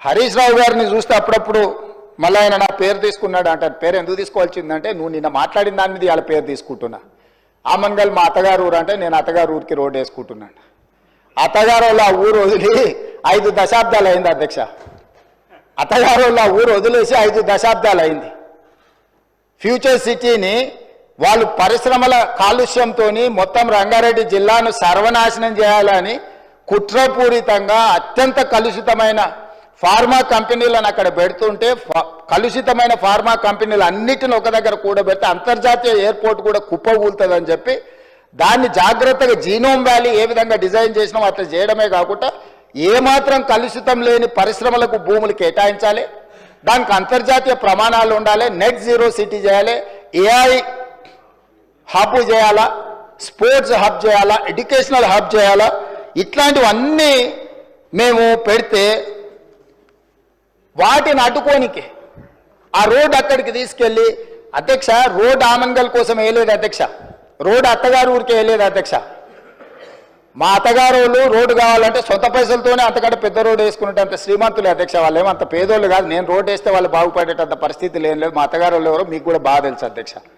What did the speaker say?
హరీష్ రావు గారిని చూస్తే అప్పుడప్పుడు మళ్ళీ ఆయన నా పేరు తీసుకున్నాడు అంటారు. పేరు ఎందుకు తీసుకోవాల్సిందంటే నువ్వు నిన్న మాట్లాడిన దాని మీద వాళ్ళ పేరు తీసుకుంటున్నా. ఆమన్గల్ మా అత్తగారు ఊరు అంటే నేను అత్తగారు ఊరికి రోడ్డు వేసుకుంటున్నాను. అత్తగారు వాళ్ళ ఆ ఊరు వదిలి ఐదు దశాబ్దాలు అయింది అధ్యక్ష. అత్తగారు వాళ్ళ ఆ ఊరు వదిలేసి ఐదు దశాబ్దాలు అయింది. ఫ్యూచర్ సిటీని వాళ్ళు పరిశ్రమల కాలుష్యంతో మొత్తం రంగారెడ్డి జిల్లాను సర్వనాశనం చేయాలని కుట్రపూరితంగా అత్యంత కలుషితమైన ఫార్మా కంపెనీలను అక్కడ పెడుతుంటే కలుషితమైన ఫార్మా కంపెనీలు అన్నిటిని ఒక దగ్గర కూడబెడితే అంతర్జాతీయ ఎయిర్పోర్ట్ కూడా కుప్పగూలుతుందని చెప్పి దాన్ని జాగ్రత్తగా జీనోమ్ వ్యాలీ ఏ విధంగా డిజైన్ చేసినామో అట్లా చేయడమే కాకుండా ఏమాత్రం కలుషితం లేని పరిశ్రమలకు భూములు కేటాయించాలి దానికి అంతర్జాతీయ ప్రమాణాలు ఉండాలి నెట్ జీరో సిటీ చేయాలి ఏఐ హబ్ చేయాలా స్పోర్ట్స్ హబ్ చేయాలా ఎడ్యుకేషనల్ హబ్ చేయాలా ఇట్లాంటివన్నీ మేము పెడితే వాటిని అడ్డుకోనికి. ఆ రోడ్ అక్కడికి తీసుకెళ్ళి అధ్యక్ష రోడ్ ఆమంగల్ కోసం వేయలేదు అధ్యక్ష. రోడ్ అత్తగారు ఊరికి వేయలేదు అధ్యక్ష. మా అత్తగారు వాళ్ళు రోడ్డు కావాలంటే సొంత పైసలతోనే అంతకంటే పెద్ద రోడ్డు వేసుకునేటంత శ్రీమంతులే అధ్యక్ష. వాళ్ళు ఏమంత పేదోళ్ళు కాదు. నేను రోడ్డు వేస్తే వాళ్ళు బాగుపడేటంత పరిస్థితి లేని లేదు. మా అత్తగారు వాళ్ళు ఎవరో మీకు కూడా బాగా తెలుసు అధ్యక్ష.